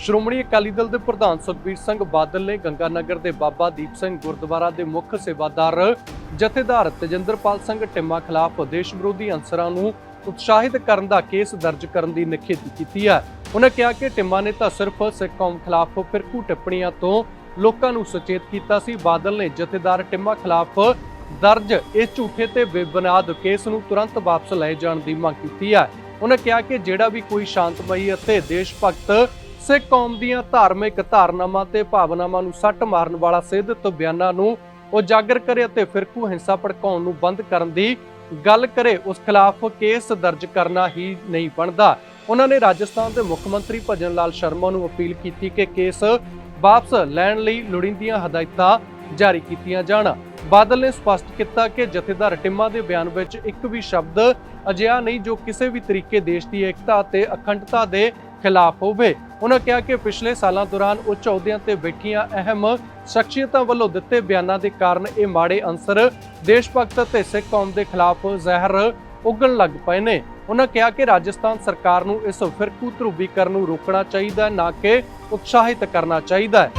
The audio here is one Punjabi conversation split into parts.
ਸ਼੍ਰੋਮਣੀ ਅਕਾਲੀ ਦਲ ਦੇ ਪ੍ਰਧਾਨ ਸੁਖਬੀਰ ਸਿੰਘ ਬਾਦਲ ਨੇ ਗੰਗਾਨਗਰ ਦੇ ਬਾਬਾ ਦੀਪ ਸਿੰਘ ਗੁਰਦੁਆਰਾ ਦੇ ਮੁੱਖ ਸੇਵਾਦਾਰ ਜਥੇਦਾਰ ਤੇਜਿੰਦਰਪਾਲ ਸਿੰਘ ਟਿੰਮਾ ਖਿਲਾਫ ਦੇਸ਼ ਵਿਰੋਧੀ ਅਨਸਰਾਂ ਨੂੰ ਉਤਸ਼ਾਹਿਤ ਕਰਨ ਦਾ ਕੇਸ ਦਰਜ ਕਰਨ ਦੀ ਨਿਖੇਧੀ ਕੀਤੀ ਹੈ। ਉਹਨਾਂ ਕਿਹਾ ਕਿ ਟਿੰਮਾ ਨੇ ਤਾਂ ਸਿਰਫ ਸਿੱਖ ਕੌਮ ਖਿਲਾਫ ਫਿਰਕੂ ਟਿੱਪਣੀਆਂ ਤੋਂ ਲੋਕਾਂ ਨੂੰ ਸੁਚੇਤ ਕੀਤਾ ਸੀ। ਬਾਦਲ ਨੇ ਜਥੇਦਾਰ ਟਿੰਮਾ ਖਿਲਾਫ ਦਰਜ ਇਸ ਝੂਠੇ ਤੇ ਬੇਬੁਨਿਆਦ ਕੇਸ ਨੂੰ ਤੁਰੰਤ ਵਾਪਸ ਲਏ ਜਾਣ ਦੀ ਮੰਗ ਕੀਤੀ ਹੈ। ਉਹਨਾਂ ਕਿਹਾ ਕਿ ਜਿਹੜਾ ਵੀ ਕੋਈ ਸ਼ਾਂਤਮਈ ਅਤੇ ਦੇਸ਼ ਭਗਤ ਸਿੱਖ ਕੌਮ ਦੀਆਂ ਧਾਰਮਿਕ ਧਾਰਨਾਵਾਂ ਤੇ ਭਾਵਨਾਵਾਂ ਨੂੰ ਸੱਟ ਮਾਰਨ ਵਾਲਾ ਸਿੱਧਤ ਬਿਆਨਾਂ ਨੂੰ ਉਜਾਗਰ ਕਰੇ ਅਤੇ ਫਿਰਕੂ ਹਿੰਸਾ ਭੜਕਾਉਣ ਨੂੰ ਬੰਦ ਕਰਨ ਦੀ ਗੱਲ ਕਰੇ, ਉਸ ਖਿਲਾਫ ਕੇਸ ਦਰਜ ਕਰਨਾ ਹੀ ਨਹੀਂ ਬਣਦਾ। ਉਹਨਾਂ ਨੇ ਰਾਜਸਥਾਨ ਦੇ ਮੁੱਖ ਮੰਤਰੀ ਭਜਨ ਲਾਲ ਸ਼ਰਮਾ ਨੂੰ ਅਪੀਲ ਕੀਤੀ ਕਿ ਕੇਸ ਵਾਪਸ ਲੈਣ ਲਈ ਲੋੜੀਂਦੀਆਂ ਹਦਾਇਤਾਂ ਜਾਰੀ ਕੀਤੀਆਂ ਜਾਣ। ਬਾਦਲ ਨੇ ਸਪਸ਼ਟ ਕੀਤਾ ਕਿ ਜਥੇਦਾਰ ਟਿੰਮਾ ਦੇ ਬਿਆਨ ਵਿੱਚ ਇੱਕ ਵੀ ਸ਼ਬਦ ਅਜਿਹਾ ਨਹੀਂ ਜੋ ਕਿਸੇ ਵੀ ਤਰੀਕੇ ਦੇਸ਼ ਦੀ ਏਕਤਾ ਅਤੇ ਅਖੰਡਤਾ ਦੇ ਖਿਲਾਫ ਹੋਵੇ। ਉਹਨਾਂ ਕਿਹਾ ਕਿ ਪਿਛਲੇ ਸਾਲਾਂ ਦੌਰਾਨ ਉੱਚ ਅਹੁਦਿਆਂ ਤੇ ਬੈਠੀਆਂ ਅਹਿਮ ਸ਼ਖਸੀਅਤਾਂ ਵੱਲੋਂ ਦਿੱਤੇ ਬਿਆਨਾਂ ਦੇ ਕਾਰਨ ਇਹ ਮਾੜੇ ਅੰਸਰ ਦੇਸ਼ ਭਗਤ ਅਤੇ ਸਿੱਖ ਕੌਮ ਦੇ ਖਿਲਾਫ ਜ਼ਹਿਰ ਉਗਣ ਲੱਗ ਪਏ ਨੇ। ਉਹਨਾਂ ਕਿਹਾ ਕਿ ਰਾਜਸਥਾਨ ਸਰਕਾਰ ਨੂੰ ਇਸ ਫਿਰਕੂ ਧਰੂਵੀਕਰਨ ਨੂੰ ਰੋਕਣਾ ਚਾਹੀਦਾ ਹੈ ਨਾ ਕਿ ਉਤਸ਼ਾਹਿਤ ਕਰਨਾ ਚਾਹੀਦਾ ਹੈ।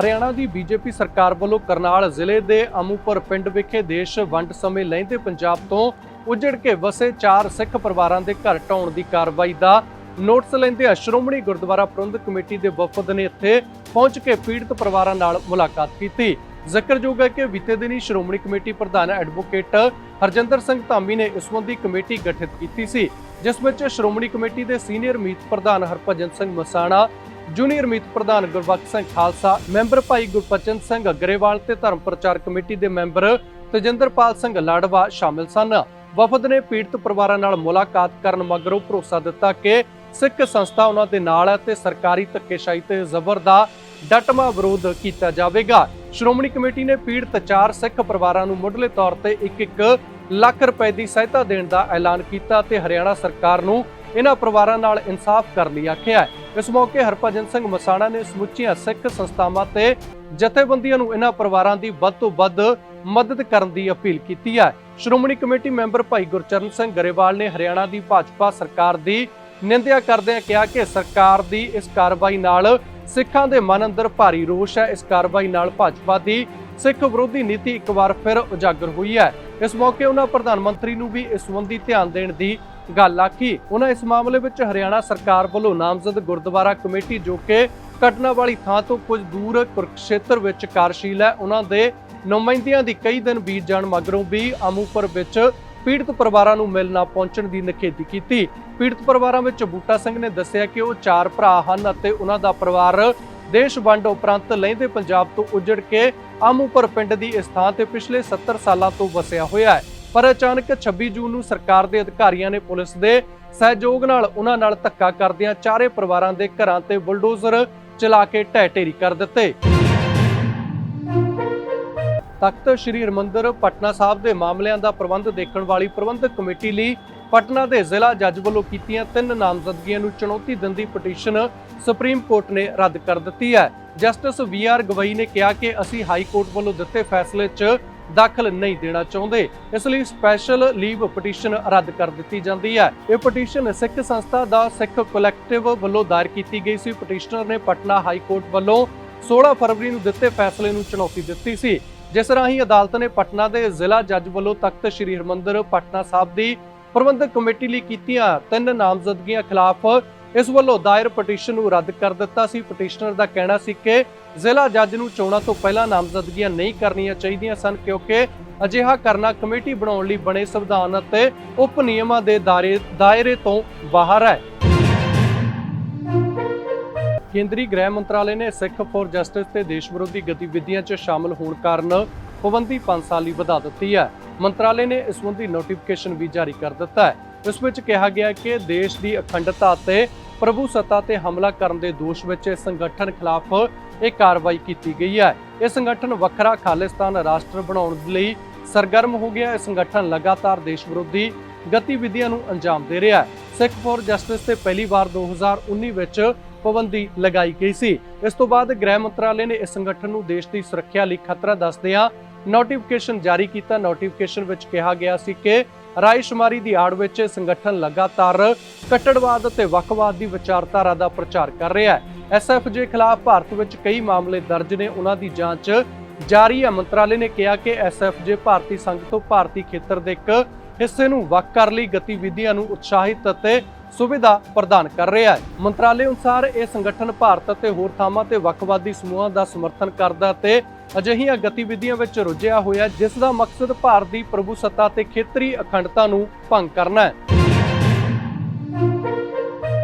ਹਰਿਆਣਾ ਦੀ ਬੀਜੇਪੀ ਸਰਕਾਰ ਵੱਲੋਂ ਕਰਨਾਲ ਜ਼ਿਲ੍ਹੇ ਦੇ ਅਮੂਪੁਰ ਪਿੰਡ ਵਿਖੇ ਦੇਸ਼ ਵੰਡ ਸਮੇਂ ਲੈਂਦੇ ਪੰਜਾਬ ਤੋਂ ਉਜੜ ਕੇ ਵਸੇ ਚਾਰ ਸਿੱਖ ਪਰਿਵਾਰਾਂ ਦੇ ਘਰ ਢਾਉਣ ਦੀ ਕਾਰਵਾਈ ਦਾ ਨੋਟਿਸ ਲੈਂਦੇ ਸ਼੍ਰੋਮਣੀ ਗੁਰਦੁਆਰਾ ਪ੍ਰਬੰਧਕ ਕਮੇਟੀ ਦੇ ਵਫਦ ਨੇ ਇੱਥੇ ਪਹੁੰਚ ਕੇ ਪੀੜਤ ਪਰਿਵਾਰਾਂ ਨਾਲ ਮੁਲਾਕਾਤ ਕੀਤੀ। ਜ਼ਿਕਰਯੋਗ ਹੈ ਕਿ ਬੀਤੇ ਦਿਨੀ ਸ਼੍ਰੋਮਣੀ ਕਮੇਟੀ ਪ੍ਰਧਾਨ ਐਡਵੋਕੇਟ ਹਰਜਿੰਦਰ ਸਿੰਘ ਧਾਮੀ ਨੇ ਇਸ ਸੰਬੰਧੀ ਕਮੇਟੀ ਗਠਿਤ ਕੀਤੀ ਸੀ, ਜਿਸ ਵਿੱਚ ਸ਼੍ਰੋਮਣੀ ਕਮੇਟੀ ਦੇ ਸੀਨੀਅਰ ਮੀਤ ਪ੍ਰਧਾਨ ਹਰਭਜਨ ਸਿੰਘ ਮਸਾਣਾ, ਜੂਨੀਅਰ ਮੀਤ ਪ੍ਰਧਾਨ ਗੁਰਬਖਸ਼ ਸਿੰਘ ਖਾਲਸਾ, ਮੈਂਬਰ ਭਾਈ ਗੁਰਪਚਨ ਸਿੰਘ ਗਰੇਵਾਲ ਤੇ ਧਰਮ ਪ੍ਰਚਾਰ ਕਮੇਟੀ ਦੇ ਮੈਂਬਰ ਤਜਿੰਦਰਪਾਲ ਸਿੰਘ ਲਾੜਵਾ ਸ਼ਾਮਿਲ ਸਨ। ਵਫਦ ਨੇ ਪੀੜਤ ਪਰਿਵਾਰਾਂ ਨਾਲ ਮੁਲਾਕਾਤ ਕਰਨ ਮਗਰੋਂ ਭਰੋਸਾ ਦਿੱਤਾ ਕਿ ਸਿੱਖ ਸੰਸਥਾ ਉਹਨਾਂ ਦੇ ਨਾਲ ਹੈ ਤੇ ਸਰਕਾਰੀ ਧੱਕੇਸ਼ਾਹੀ ਤੇ ਜ਼ਬਰ ਦਾ ਡਟਮਾ ਵਿਰੋਧ ਕੀਤਾ ਜਾਵੇਗਾ। ਸ਼੍ਰੋਮਣੀ ਕਮੇਟੀ ਨੇ ਪੀੜਤ ਚਾਰ ਸਿੱਖ ਪਰਿਵਾਰਾਂ ਨੂੰ ਮੁੱਢਲੇ ਤੌਰ ਤੇ 1-1 ਲੱਖ ਰੁਪਏ ਦੀ ਸਹਾਇਤਾ ਦੇਣ ਦਾ ਐਲਾਨ ਕੀਤਾ ਤੇ ਹਰਿਆਣਾ ਸਰਕਾਰ ਨੂੰ ਇਹਨਾਂ ਪਰਿਵਾਰਾਂ ਨਾਲ ਇਨਸਾਫ ਕਰਨ ਲਈ ਆਖਿਆ ਹੈ। ਇਸ ਮੌਕੇ ਹਰਭਜਨ ਸਿੰਘ ਮਸਾਣਾ ਨੇ ਸਮੁੱਚੀਆਂ ਸਿੱਖ ਸੰਸਥਾਵਾਂ ਤੇ ਜਥੇਬੰਦੀਆਂ ਨੂੰ ਇਹਨਾਂ ਪਰਿਵਾਰਾਂ ਦੀ ਵੱਧ ਤੋਂ ਵੱਧ ਮਦਦ ਕਰਨ ਦੀ ਅਪੀਲ ਕੀਤੀ ਹੈ। ਸ਼੍ਰੋਮਣੀ ਕਮੇਟੀ ਮੈਂਬਰ ਭਾਈ ਗੁਰਚਰਨ ਸਿੰਘ ਗਰੇਵਾਲ ਨੇ ਹਰਿਆਣਾ ਦੀ ਭਾਜਪਾ ਸਰਕਾਰ ਦੀ ਨਿੰਦਿਆ ਕਰਦਿਆਂ ਕਿਹਾ ਕਿ ਸਰਕਾਰ ਦੀ ਇਸ ਕਾਰਵਾਈ ਨਾਲ ਸਿੱਖਾਂ ਦੇ ਮਨ ਅੰਦਰ ਭਾਰੀ ਰੋਸ਼ ਹੈ। ਇਸ ਕਾਰਵਾਈ ਨਾਲ ਭਾਜਪਾ ਦੀ ਸਿੱਖ ਵਿਰੋਧੀ ਨੀਤੀ ਇੱਕ ਵਾਰ ਫਿਰ ਉਜਾਗਰ ਹੋਈ ਹੈ। ਇਸ ਮੌਕੇ ਉਹਨਾਂ ਪ੍ਰਧਾਨ ਮੰਤਰੀ ਨੂੰ ਵੀ ਇਸ ਸੰਬੰਧੀ ਧਿਆਨ ਦੇਣ ਦੀ ਗੱਲ ਆਖੀ ਉਹਨਾਂ ਇਸ ਮਾਮਲੇ ਵਿੱਚ ਹਰਿਆਣਾ ਸਰਕਾਰ ਵੱਲੋਂ ਨਾਮਜ਼ਦ ਗੁਰਦੁਆਰਾ ਕਮੇਟੀ ਜੋ ਕਿ ਘਟਨਾ ਵਾਲੀ ਥਾਂ ਤੋਂ ਕੁਝ ਦੂਰ ਕੁਰਕਸ਼ੇਤਰ ਵਿੱਚ ਕਾਰਜਸ਼ੀਲ ਹੈ, ਉਹਨਾਂ ਦੇ ਨੁਮਾਇੰਦਿਆਂ ਦੀ ਕਈ ਦਿਨ ਬੀਤ ਜਾਣ ਮਗਰੋਂ ਵੀ ਅਮੂਪੁਰ ਵਿੱਚ ਪੀੜਤ ਪਰਿਵਾਰਾਂ ਨੂੰ ਮਿਲਣਾ ਪਹੁੰਚਣ ਦੀ ਨਿਖੇਧੀ ਕੀਤੀ। ਪੀੜਤ ਪਰਿਵਾਰਾਂ ਵਿੱਚ ਬੂਟਾ ਸਿੰਘ ਨੇ ਦੱਸਿਆ ਕਿ ਉਹ ਚਾਰ ਭਰਾ ਹਨ ਅਤੇ ਉਹਨਾਂ ਦਾ ਪਰਿਵਾਰ ਦੇਸ਼ ਵੰਡ ਉਪਰੰਤ ਲਹਿੰਦੇ ਪੰਜਾਬ ਤੋਂ ਉਜੜ ਕੇ ਆਮੂਪੁਰ ਪਿੰਡ ਦੀ ਇਸ ਥਾਂ ਤੇ ਪਿਛਲੇ 70 ਸਾਲਾਂ ਤੋਂ ਵਸਿਆ ਹੋਇਆ ਹੈ। ਪਰ ਅਚਾਨਕ 26 ਜੂਨ ਨੂੰ ਸਰਕਾਰ ਦੇ ਅਧਿਕਾਰੀਆਂ ਨੇ ਪੁਲਿਸ ਦੇ ਸਹਿਯੋਗ ਨਾਲ ਉਹਨਾਂ ਨਾਲ ਧੱਕਾ ਕਰਦਿਆਂ ਚਾਰੇ ਪਰਿਵਾਰਾਂ ਦੇ ਘਰਾਂ ਤੇ ਬੁਲਡੋਜ਼ਰ ਚਲਾ ਕੇ ਢਹਿ ਢੇਰੀ ਕਰ ਦਿੱਤੇ। ਤਖਤ ਸ੍ਰੀ ਹਰਿਮੰਦਰ, ਪਟਨਾ ਸਾਹਿਬ ਦੇ ਮਾਮਲਿਆਂ ਦਾ ਪ੍ਰਬੰਧ ਦੇਖਣ ਵਾਲੀ ਪ੍ਰਬੰਧਕ ਕਮੇਟੀ ਲਈ ਪਟਨਾ ਦੇ ਜ਼ਿਲ੍ਹਾ ਜੱਜ ਵੱਲੋਂ ਕੀਤੀਆਂ ਤਿੰਨ ਨਾਮਜ਼ਦਗੀਆਂ ਨੂੰ ਚੁਣੌਤੀ ਦਿੰਦੀ ਪਟੀਸ਼ਨ ਸੁਪਰੀਮ ਕੋਰਟ ਨੇ ਰੱਦ ਕਰ ਦਿੱਤੀ ਹੈ। ਜਸਟਿਸ ਵੀ ਆਰ ਗਵਈ ਨੇ ਕਿਹਾ ਕਿ ਅਸੀਂ ਹਾਈ ਕੋਰਟ ਵੱਲੋਂ ਦਿੱਤੇ ਫੈਸਲੇ 'ਚ ਦਾਖਲ ਨਹੀਂ ਦੇਣਾ ਚਾਹੁੰਦੇ। ਇਸ ਲਈ ਸਪੈਸ਼ਲ ਲੀਵ ਪਟੀਸ਼ਨ ਰੱਦ ਕਰ ਦਿੱਤੀ ਜਾਂਦੀ ਹੈ। ਇਹ ਪਟੀਸ਼ਨ ਸਿੱਖ ਸੰਸਥਾ ਦਾ ਸਿੱਖ ਕਲੈਕਟਿਵ ਵੱਲੋਂ ਦਾਇਰ ਕੀਤੀ ਗਈ ਸੀ। ਪਟੀਸ਼ਨਰ ਨੇ ਪਟਨਾ ਹਾਈ ਕੋਰਟ ਵੱਲੋਂ 16 ਫਰਵਰੀ ਨੂੰ ਦਿੱਤੇ ਫੈਸਲੇ ਨੂੰ ਚੁਣੌਤੀ ਦਿੱਤੀ ਸੀ। ਜਿਸ ਰਾਹੀਂ ਅਦਾਲਤ ਨੇ ਪਟਨਾ ਦੇ ਜ਼ਿਲ੍ਹਾ ਜੱਜ ਵੱਲੋਂ ਤਖਤ ਸ੍ਰੀ ਹਰਿਮੰਦਰ, ਪਟਨਾ ਸਾਹਿਬ ਦੀ ਪ੍ਰਬੰਧਕ ਕਮੇਟੀ ਲਈ ਕੀਤੀਆਂ ਤਿੰਨ ਨਾਮਜ਼ਦਗੀਆਂ ਖਿਲਾਫ ਇਸ ਵੱਲੋਂ ਦਾਇਰ ਪਟੀਸ਼ਨ ਨੂੰ ਰੱਦ ਕਰ ਦਿੱਤਾ ਸੀ। ਪਟੀਸ਼ਨਰ ਦਾ ਕਹਿਣਾ ਸੀ ਕਿ ਜ਼ਿਲ੍ਹਾ ਜੱਜ ਨੂੰ ਚੋਣਾਂ ਤੋਂ ਪਹਿਲਾਂ ਨਾਮਜ਼ਦਗੀਆਂ ਨਹੀਂ ਕਰਨੀਆਂ ਚਾਹੀਦੀਆਂ ਸਨ ਕਿਉਂਕਿ ਅਜਿਹਾ ਕਰਨਾ ਕਮੇਟੀ ਬਣਾਉਣ ਲਈ ਬਣੇ ਸੰਵਿਧਾਨ ਅਤੇ ਉਪ ਨਿਯਮਾਂ ਦੇ ਦਾਇਰੇ ਤੋਂ ਬਾਹਰ ਹੈ। ਕੇਂਦਰੀ ਗ੍ਰਹਿ ਮੰਤਰਾਲੇ ਨੇ ਸਿੱਖ ਫੋਰ ਜਸਟਿਸ ਤੇ ਦੇਸ਼ ਵਿਰੋਧੀ ਗਤੀਵਿਧੀਆਂ 'ਚ ਸ਼ਾਮਲ ਹੋਣ ਕਾਰਨ ਪਾਬੰਦੀ 5 ਸਾਲ ਲਈ ਵਧਾ ਦਿੱਤੀ ਹੈ। ਮੰਤਰਾਲੇ ਨੇ ਇਸ ਸੰਬੰਧੀ ਨੋਟੀਫਿਕੇਸ਼ਨ ਵੀ ਜਾਰੀ ਕਰ ਦਿੱਤਾ ਹੈ। ਇਸ ਵਿੱਚ ਕਿਹਾ ਗਿਆ ਕਿ ਦੇਸ਼ ਦੀ ਅਖੰਡਤਾ ਅਤੇ ਪ੍ਰਭੂ ਸੱਤਾ ਤੇ ਹਮਲਾ ਕਰਨ ਦੇ ਦੋਸ਼ ਵਿੱਚ ਇਸ ਸੰਗਠਨ ਖਿਲਾਫ ਇਹ ਕਾਰਵਾਈ ਕੀਤੀ ਗਈ ਹੈ। ਇਹ ਸੰਗਠਨ ਵੱਖਰਾ ਖਾਲਿਸਤਾਨ ਰਾਸ਼ਟਰ ਬਣਾਉਣ ਲਈ ਸਰਗਰਮ ਹੋ ਗਿਆ। ਇਹ ਸੰਗਠਨ ਲਗਾਤਾਰ ਦੇਸ਼ ਵਿਰੋਧੀ ਗਤੀਵਿਧੀਆਂ ਨੂੰ ਅੰਜਾਮ ਦੇ ਰਿਹਾ ਹੈ। ਸਿੱਖ ਫੋਰ ਜਸਟਿਸ ਤੇ ਪਹਿਲੀ ਵਾਰ 2019 ਵਿੱਚ ਪਾਬੰਦੀ ਲਗਾਈ ਗਈ ਸੀ। ਇਸ ਤੋਂ ਬਾਅਦ ਗ੍ਰਹਿ ਮੰਤਰਾਲੇ ਨੇ ਇਸ ਸੰਗਠਨ ਨੂੰ ਦੇਸ਼ ਦੀ ਸੁਰੱਖਿਆ ਲਈ ਖਤਰਾ ਦੱਸਦਿਆਂ ਨੋਟੀਫਿਕੇਸ਼ਨ ਜਾਰੀ ਕੀਤਾ। ਨੋਟੀਫਿਕੇਸ਼ਨ ਵਿੱਚ ਕਿਹਾ ਗਿਆ ਸੀ ਕਿ ਰਾਇਸ਼ੁਮਾਰੀ ਦੀ ਆੜ ਵਿੱਚ ਸੰਗਠਨ ਲਗਾਤਾਰ ਕੱਟੜਵਾਦ ਅਤੇ ਵੱਖਵਾਦ ਦੀ ਵਿਚਾਰਧਾਰਾ ਦਾ ਪ੍ਰਚਾਰ ਕਰ ਰਿਹਾ ਹੈ। ਐਸਐਫਜੇ ਖਿਲਾਫ ਭਾਰਤ ਵਿੱਚ ਕਈ ਮਾਮਲੇ ਦਰਜ ਨੇ, ਉਹਨਾਂ ਦੀ ਜਾਂਚ ਜਾਰੀ ਹੈ। ਮੰਤਰਾਲੇ ਨੇ ਕਿਹਾ ਕਿ ਐਸਐਫਜੇ ਭਾਰਤੀ ਸੰਘ ਤੋਂ ਭਾਰਤੀ ਖੇਤਰ ਦੇ ਇੱਕ ਹਿੱਸੇ ਨੂੰ ਵੱਖ ਕਰ ਲਈ ਗਤੀਵਿਧੀਆਂ ਨੂੰ ਉਤਸ਼ਾਹਿਤ ਅਤੇ ਸੁਵਿਧਾ ਪ੍ਰਦਾਨ ਕਰ ਰਿਹਾ ਹੈ। ਮੰਤਰਾਲੇ ਅਨੁਸਾਰ ਇਹ ਸੰਗਠਨ ਭਾਰਤ ਅਤੇ ਹੋਰ ਥਾਵਾਂ ਤੇ ਵੱਖਵਾਦੀ ਸਮੂਹਾਂ ਦਾ ਸਮਰਥਨ ਕਰਦਾ ਤੇ ਅਜਿਹੀਆਂ ਗਤੀਵਿਧੀਆਂ ਵਿੱਚ ਰੁੱਝਿਆ ਹੋਇਆ ਜਿਸ ਦਾ ਮਕਸਦ ਭਾਰਤ ਦੀ ਪ੍ਰਭੂਸੱਤਾ ਤੇ ਖੇਤਰੀ ਅਖੰਡਤਾ ਨੂੰ ਭੰਗ ਕਰਨਾ ਹੈ।